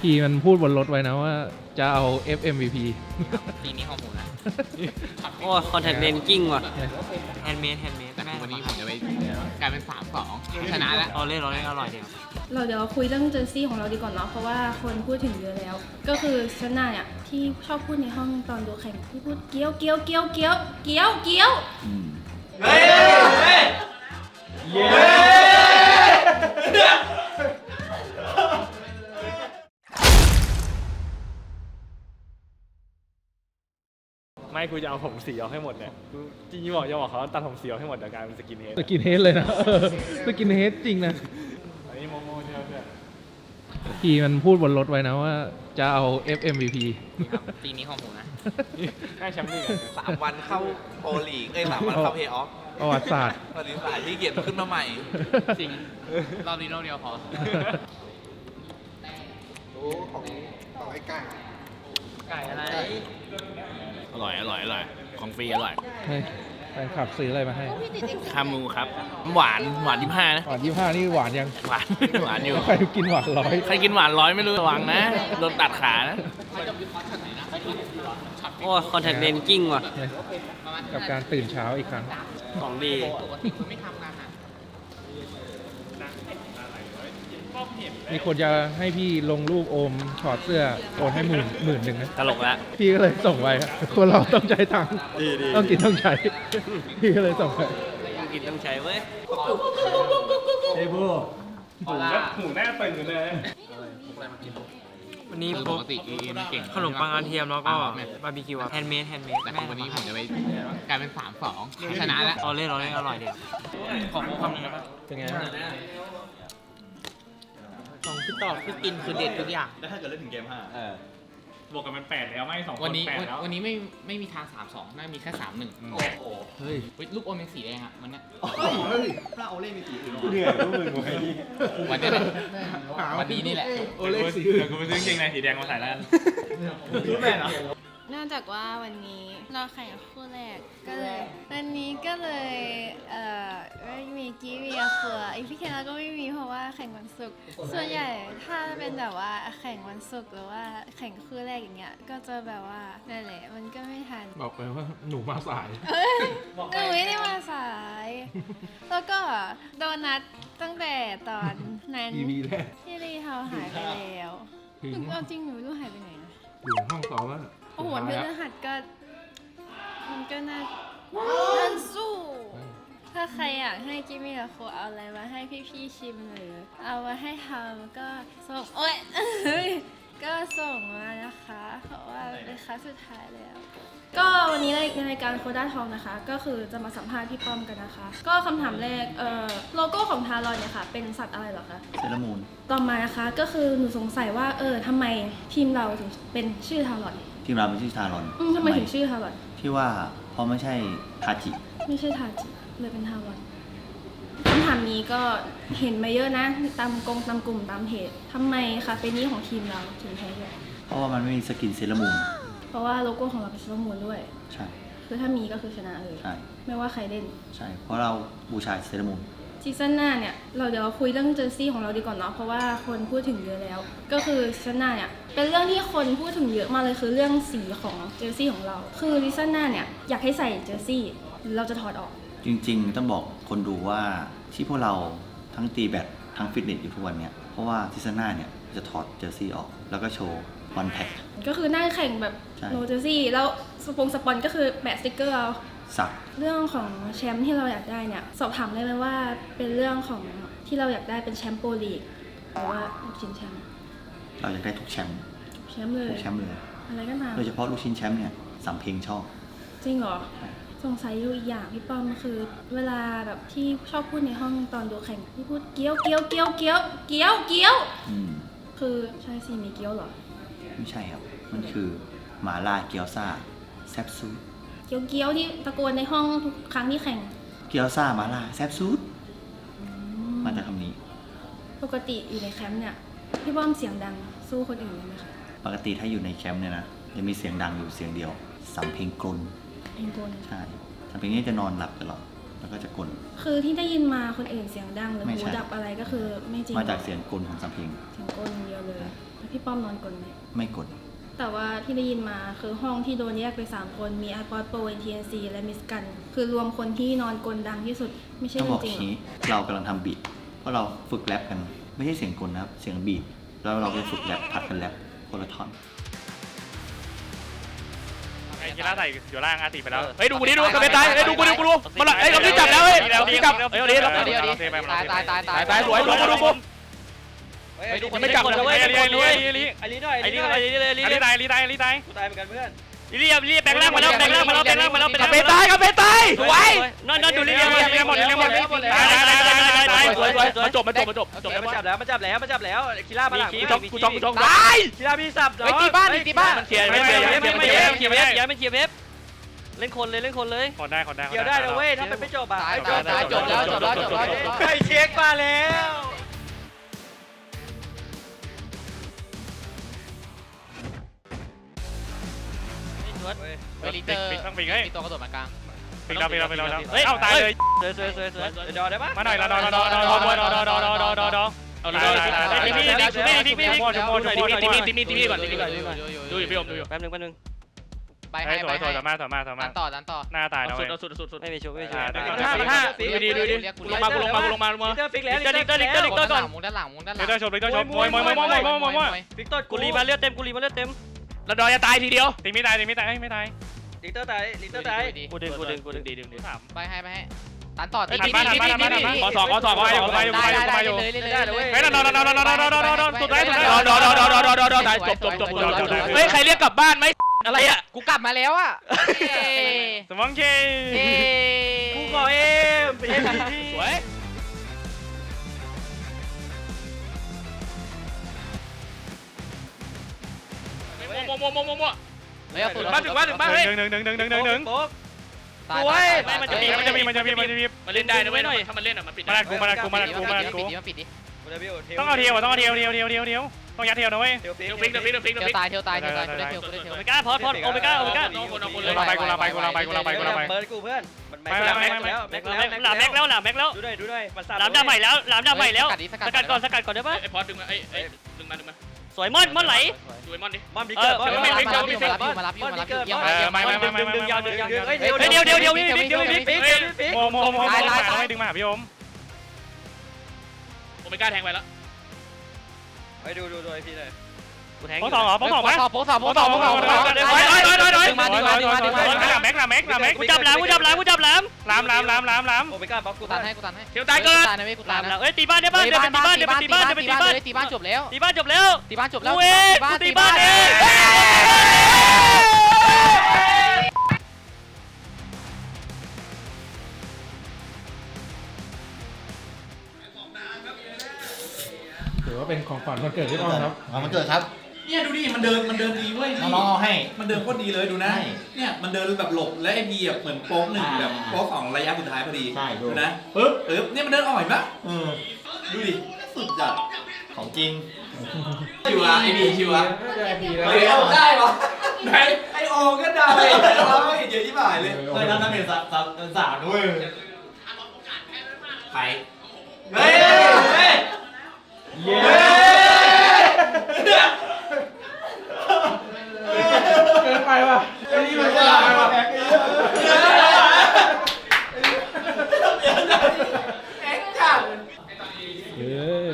พี่มันพูดบนรถไว้นะว่า จะเอา FMVP ปีนี้ของผมนะโอ้คอนแทคเลนกิ้งว่ะแฮนด์เมดแฮนด์เมดแต่วันนี้ผมจะไปกลายเป็นสามสองชนะแล้วเราเล่นเราเล่นอร่อยดีครับเราเดี๋ยวคุยเรื่องเจอร์ซี่ของเราดีกว่อนเนาะเพราะว่าคนพูดถึงเยอะแล้ว ก็คือชนะเนี่ยที่ชอบพูดในห้องตอนดูแข่งที่พูดเกี้ยวเกี้ยวเกี้ยวเกี้ยวเกี้ยวเกี้ยว ไม่กูจะเอาผมสีออกให้หมดเนี่ยกูจริงๆบอกจะบอกเขาตัดผมสีออกให้หมดเดี๋ยวกลายเป็นสกินเฮดสกินเฮดเลยนะเออสกินเฮดจริงนะ อันนี้โมโมใช่ไหมเพื่อนพี่มันพูดบนรถไว้นะว่าจะเอา FMVP ปีนี้ของผมนะได้แชมป์ลีกอะสามวันเข้าโปรลีกเอ้ยสามวันเข้าเพย์ออฟประวัติศาสตร์ตอนนี้สายที่เกียรติขึ้นมาใหม่ จริง รอบนี้รอบเดียวพอไก่ อะไร อร่อย อร่อย อร่อย ของฟรีอร่อยเฮ้ยแฟนคลับซื้ออะไรมาให้คามูครับ หวาน หวานยี่ห้านะ หวานยี่ห้านี่หวานยัง หวาน หวานอยู่ ใครกินหวานร้อย ใครกินหวานร้อยไม่รู้ระวังนะ โดนตัดขานะโอ้คอนแทคเลนกิ้งว่ะเนี่ยกับการตื่นเช้าอีกครั้ง ของดี ปกติคุณไม่ทำงานหนัก มีคนจะให้พี่ลงรูปโอมถอดเสื้อโอนให้หมื่นหมื่นหนึ่งนะ ตลกแล้วพี่ก็เลยส่งไปครับคนเราต้องใช้ตังค์ต้องกินต้องใช้ พี่ก็เลยส่งไปต้องกินต้องใช้เว้ยหูหน้าหูหน้าตึงเลยวันนี้คือพปกกติเอเอไม่เก่งขนมปังกระเทียมแล้วก็อ่าแม่บาร์บีคิวแฮนด์เมดแฮนด์เมดแต่วันนี้ผมจะไปกลายเป็นสามสองชนะแล้วเราเล่นเราเล่นอร่อยดีครับขอคำหนึงนะครับเป็นไง ของพี่ต่อคือกินคือเด็ดทุกอย่างบวกกันเป็นแปดแล้วไม่สองคนวันนี้แปดแล้ววันนี้ไม่ไม่มีทางสามสองน่ามีแค่สามหนึ่งเฮ้ยลูกอมเป็นสีแดงอะมันเนี่ยเหนื่อยรู้มือกูไอ้นี่วันนี้แหละวันนี้นี่แหละ โอเล่สีเดี๋ยวกูไปซื้อกางเกงในสีแดงมาใส่แล้วกัน รู้แม่เหรอ เนื่องจากว่าวันนี้เราแข่งคู่แรกก็เลยวันนี้ก็เลยเอ่อไม่มีกี้มีอาเฟืออีพี่เคนเราก็ไม่มีเพราะว่าแข่งวันศุกร์ส่วนใหญ่ถ้าเป็นแบบว่าแข่งวันศุกร์หรือว่าแข่งคู่แรกอย่างเงี้ยก็จะแบบว่านั่นแหละมันก็ไม่ทันบอกไปว่าหนูมาสายเอ้ยหนูไม่ได้มาสาย แล้วก็โดนัทตั้งแต่ตอนนั้น EP แรกที่รีเทาหายไปแล้วถึงเอาจริงหนูไม่รู้หายไปไหนนะอยู่ห้องซ้อมแล้ว โอ้โหวันพสุดฤท้ายแล้วหัสก็มันก็น่าน่าสู้ ถ้าใครอยากให้กิมมี่กับโคเอาอะไรมาให้พี่ๆชิมหรือ เอามาให้ทำก็ส่งโอ๊ย ก็ส่งมานะคะเพราะว่าเป็นครั้งสุดท้ายแล้ว ก็วันนี้ในรายการโคด้าทองนะคะ ก็คือจะมาสัมภาษณ์พี่ป้อมกันนะคะ ก็คำถามแรกเอ่อโลโก้ของทารอนเนี่ยค่ะ เป็นสัตว์อะไรเหรอคะ เซรามูนต่อมานะคะก็คือหนูสงสัยว่าเออทำไมทีมเราถึงเป็นชื่อทารอนทีมเราเป็นชื่อทารอนอืมทำไมถึงชื่อทารอนที่ว่าเพราะไม่ใช่ทาจิ ไม่ใช่ทาจิเลยเป็นทารอน คำถามนี้ก็เห็นมาเยอะนะ ตามกงตามกลุ่มตามเพจทำไมคาเฟนี้ของทีมเราถึงแพ้เยอะเพราะว่ามันไม่มีสกินเซรามูนเพราะว่าโลโก้ของเราเป็นเซรามูนด้วย ใช่ คือถ้ามีก็คือชนะเลย ใช่ ไม่ว่าใครเล่น ใช่ เพราะเราบูชาเซรามูนซีซั่นหน้าเนี่ย เราเดี๋ยวคุยเรื่องเจอร์ซี่ของเราดีก่อนเนาะเพราะว่าคนพูดถึงเยอะแล้ว ก็คือซีซั่นหน้าเนี่ยเป็นเรื่องที่คนพูดถึงเยอะมากเลยคือเรื่องสีของเจอร์ซี่ของเรา คือซีซั่นหน้าเนี่ยอยากให้ใส่เจอร์ซี่หรือเราจะถอดออก จริง ๆ ต้องบอกคนดูว่าที่พวกเราทั้งตีแบดทั้งฟิตเนสอยู่ทุกวันเนี่ย เพราะว่าซีซั่นหน้าเนี่ยจะถอดเจอร์ซี่ออกแล้วก็โชว์วันแพ็ค ก็คือหน้าแข่งแบบใช่ โนเจอร์ซี่ แล้วสปงสปอนก็คือแปะสติกเกอร์เอาสัก เรื่องของแชมป์ที่เราอยากได้เนี่ย สอบถามได้ไหมว่าเป็นเรื่องของที่เราอยากได้เป็นแชมป์โปรลีกหรือว่าลูกชิ้นแชมป์เราอยากได้ทุกแชมป์แชมป์เลย ทุกแชมป์เลย อะไรก็ตามโดยเฉพาะลูกชิ้นแชมป์เนี่ยสำเพ็งชอบ จริงเหรอ สงสัยอยู่อีกอย่างพี่ป้อมคือ เวลาแบบที่ชอบพูดในห้องตอนดูแข่งที่พูดเกี้ยวเกี้ยวเกี้ยวเกี้ยวเกี้ยวเกี้ยว อืมคือใช่สิมีเกี้ยวเหรอ ไม่ใช่ครับ มันคือหมาล่าเกี๊ยวซ่าแซบซูดเกี้ยวเกี้ยวที่ตะโกนในห้องทุกครั้งที่แข่ง เกี๊ยวซ่าหมาล่าแซบซูดมาจากคำนี้ ปกติอยู่ในแคมป์เนี่ยพี่ป้อมเสียงดังสู้คนอื่นเลยไหมคะ ปกติถ้าอยู่ในแคมป์เนี่ยนะจะมีเสียงดังอยู่เสียงเดียวสำเพ็งกลน เพลงโกนใช่สำเพ็งนี้จะนอนหลับตลอดอแล้วก็จะกลคือที่ได้ยินมาคนอื่นเสียงดังหรือไม่หูใช่ดับอะไรก็คือไม่จริงมาจากเสียงกลของสัมเพลงเสียงกลอย่างเดียวเลยแล้วพี่ป้อมนอนกลไหมไม่กลแต่ว่าที่ได้ยินมาคือห้องที่โดนแยกไป 3 คนมีอาร์ปอดโปรเอ็นทีเอ็นซีและมิสกัน คือรวมคนที่นอนกลดังที่สุดไม่ใช่ต้องเรื่บออกงจริงเหรชี้อเรากำลังทำบีทเพราะเราฝึกแรปกัน ไม่ใช่เสียงกลนะครับ เสียงบีทแล้วเราก็ฝึกแรปผัดกันแรปคนละท่อนไอ้ กีฬาใส่อยู่ล่างอาติไปแล้วเฮ้ยดูกูดิดูกระเบนตายเฮ้ยดูกูดูกูดูมาละเฮ้ยเราที่จับแล้วเฮ้ยเราที่จับเฮ้ยเอาดิเราเดี๋ยวดิตายตายตายตายตายสวยสวยกูดูกูไม่จับเลยเว้ยไอ้ลีไอ้ลีไอ้ลีไอ้ลีไอ้ลีไอ้ลีไอ้ลีตายไอ้ลีตายไอ้ลีตายกูตายเหมือนกันเพื่อน ลีลีลีแปลงร่างมาแล้วแปลงร่างมาแล้วแปลงร่างมาแล้วกระเบนตายกระเบนตายสวยนอนนอนดูลีลีหมดลีหมดลีหมดตายตายตายตายตายสวยสวยมาจบมาจบมาจบจบมันจับแล้วมันจับแล้วมันจับแล้วคีร่ามาหลังกูจ้องกูจ้องกูจ้องตายคีร่าพี่สับเฮ้ยตีบ้านดิตีบ้านมันเขียนไม่เขียนไม่เขียนไม่เขียนเขียร์เว็บย้ายเป็นเขียร์เว็บเล่นคนเลยเล่นคนเลยขอได้ขอได้เกี่ยวได้นะเว้ยถ้ามันไม่จบอะตายตายตายจบแล้วจบแล้วจบแล้วจบแล้วใครเช็คมาแล้ว เฮ้ยลิเตอร์ปิดต้องปิดเฮ้ยมีตัวกระโดดมากลาง ปิดแล้วปิดแล้วปิดแล้วเฮ้ยเอาตายเลยสวยสวยสวยสวยเดี๋ยวได้ปะมาหน่อยรอรอรอรอรอรอรอรอรอรอรอรอรอเอาตายตายตายพี่พี่พี่พี่พี่พี่ชมพูชมพูชมพูตีมีตีมีตีมีก่อนตีมีก่อนดูอยู่พี่อมดูอยู่แป๊บนึงแป๊บนึงไปเฮ้ให้ยสไปวยสวยให้สามารถสามารถสาดัมารถนต่อดันต่อหน้าตายนะสุเว้ดยสุดสุดสุดไม่มีชุบไม่มีชุบห้าห้าดูดีดูดีลงมากูลงมากูลงมาลงมาลิเตอร์ฟิกแล้วลิเตอร์ลิเตอร์ลิเตอร์ลิเตอร์ก่อนมุงด้านหลังมุงด้านหลิลังเตอร์ชมลิเตอร์ชมมวยมวยมวยมวยมวยมวยมวยฟิกต้นกูรีมาเลือดเต็มกูรีมาเลือดเต็ม แล้วดอยจะตายทีเดียวตีไม่ตายตีไม่ตายไม่ตายลิเตอร์ตายลิเตอร์ตายดีกูดึงกูดึงกูดึงดีดึงดีสามไปให้ไปให้ดันต่อทันบ้านทันบ้านทันบ้านทันบ้านขอสองขอสองขออยู่ขออยู่ขออยู่ขออยู่เลยเลยเลยเฮ้ยนอนนอนนอนนอนนอนนอนนอนนอนสุดท้ายสุดท้ายนอนนอนนอนนอนนอนนอนนอนตายจบจบจบจบจบเฮ้ยใครเรียกกลับบ้านไหมอะไรอะกูกลับมาแล้วอะสมองเคกูขอเอ็มเป็นเอ็มพีสวยมัวมัวมัวมัวเอาสุดมาถึงมาถึงมาเฮ้ยหนึ่งหนึ่งหนึ่งหนึ่งหนึ่งหนึ่งตายไม่มันจะมีมันจะมีมันจะมีมันจะมีมันเล่นได้นะเว้ยหน่อยถ้ามันเล่นอะมันปิดมาดันกูมาดันกูมาดันกูมาดันกูปิดดิมันปิดดิต้องเอาเทียวต้องเอาเทียวเทียวเทียวเทียวเทียวต้องยัดเทียวนะเว้ยเดี๋ยวเทียวฟิกเทียวฟิกเทียวฟิกเทียวตายเทียวตายเทียวตายกูได้เทียวกูได้เทียว โอเมก้าพอดพอดโอเมก้าโอเมก้ากูลาไปกูลาไปกูลาไปกูลาไปกูลาไปเบิร์ดกูเพื่อน มันไม่ไม่ไม่ไม่แล้วแม็กแล้วหลามแม็กแล้วหลามแม็กแล้วดูด้วยดูด้วยหลามดำใหม่แล้วหลามดำใหม่แล้วสกัดดิสสกัดกัดก่อนสกัดก่อนได้ปะไอ้พอดดึงมาไอ้ไอ้ดึงมาดึงมา สวยม่อนม่อนไหล ดูไอ้มอนดิมันมีเกิดมารับอยู่มารับอยู่มารับอยู่มารับอยู่เกี่ยวเอมาอไม่เกี่ยวไม่ไม่ไม่ดึงยาวดึงยาวดึงเฮ้ยเดี๋ยวเดี๋ยวเดี๋ยวเดี๋ยวพี่เดี๋ยวพี่ฟิกฟิกโมโมโมโมไม่ดึงมาหาพี่อมโอเมก้าแทงไปแล้วไปดูดูดูไอพี่เลยกูแทงโป๊สองเหรอโป๊สองไหมโป๊สองโป๊สองโป๊สองโป๊สองดึงมาดึงมาดึงมาดึงมาดึงมาดึงมาดึงมาหลามแม็กหลามแม็กหลามแม็กกูจับหลามกูจับหลามกูจับหลามหลามหลามหลามหลามหลามโอเมก้าบล็อกกูกูตันให้กูตันให้เทียวตายเกินตายนะเว้ยกูหตาลายมนะแล้วเอ้ยตีบ้านได้บ้านเดี๋ยวไปตีบ้านเดี๋ยวไปตีบ้านเดี๋ยวไปตีบ้าน ตีบ้านจบแล้วตีบ้านจบแล้วตีบ้านจบแล้วกูเองกูตีบ้านเองถือว่าเป็นของขวัญวันเกิดพี่อ้อมครับ เอามาเกิดครับ เนี่ยดูดิมันเดินมันเดินดีเว้ยน้องๆเอาให้ มันเดินโคตรดีเลยดูนะใช่เนี่ยมันเดินแบบหลบและไอ้พีแบบเหมือนโป๊กหนึ่งอ่าแบบโป๊กสองระยะสุดท้ายพอดีใช่ดูดู นะปึ๊บปึ๊บเนี่ยมันเดินอ่อยปะเออดูดิสุดจัด ของจริงชิวอะไอ้พีชิวอะไอพีเฮ้ยเอาได้ปะไหนไอโอก็ได้ไอ้เราไม่เห็นเยอะที่บ่ายเลยเคยทำน้ำเป็นสามสามสามด้วยใครเฮ้ยเฮ้ยเย้เกินไปว่ะไอ้นี่มันจะไปว่ะ เออ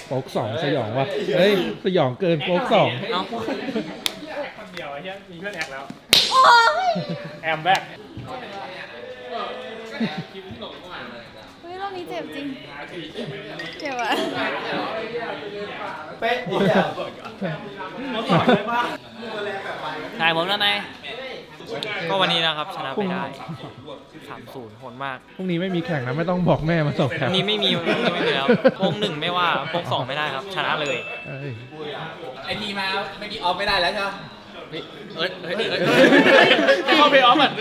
โป๊กสองสยองว่ะเฮ้ยสยองเกินโป๊กสองคนเดียวไอ้เหี้ยมีเพื่อนแอกแล้วแอมแบกเฮ้ยรอบนี้เจ็บจริง เจ็บอะเป๊ะดีอะถ่ายผมแล้วไง ก็วันนี้นะครับชนะไปได้สามศูนย์โหดมากพรุ่งนี้ไม่มีแข่งนะไม่ต้องบอกแม่มาส่งแถวนี้ไม่มีวันนี้ไม่มีแล้วโปงหนึ่งไม่ว่าโปงสองไม่ได้ครับ ชนะเลยเอ้ยไอพีมาเมื่อกี้ออฟไม่ได้แล้วใช่ไหมเอ้ยเฮ้ยเฮ้ยให้เข้าเพย์ออฟก่อน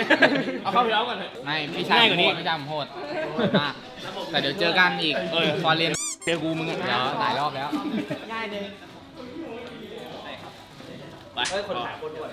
เอาเข้าไปเอาก่อนไม่พี่ชายโหดพี่ชายผมโหดโหดมากแต่เดี๋ยวเจอกันอีกเออฟอร์เรียนเจอกูมึงเดี๋ยวหลายรอบแล้วเฮ้ยคนหาคนด้วย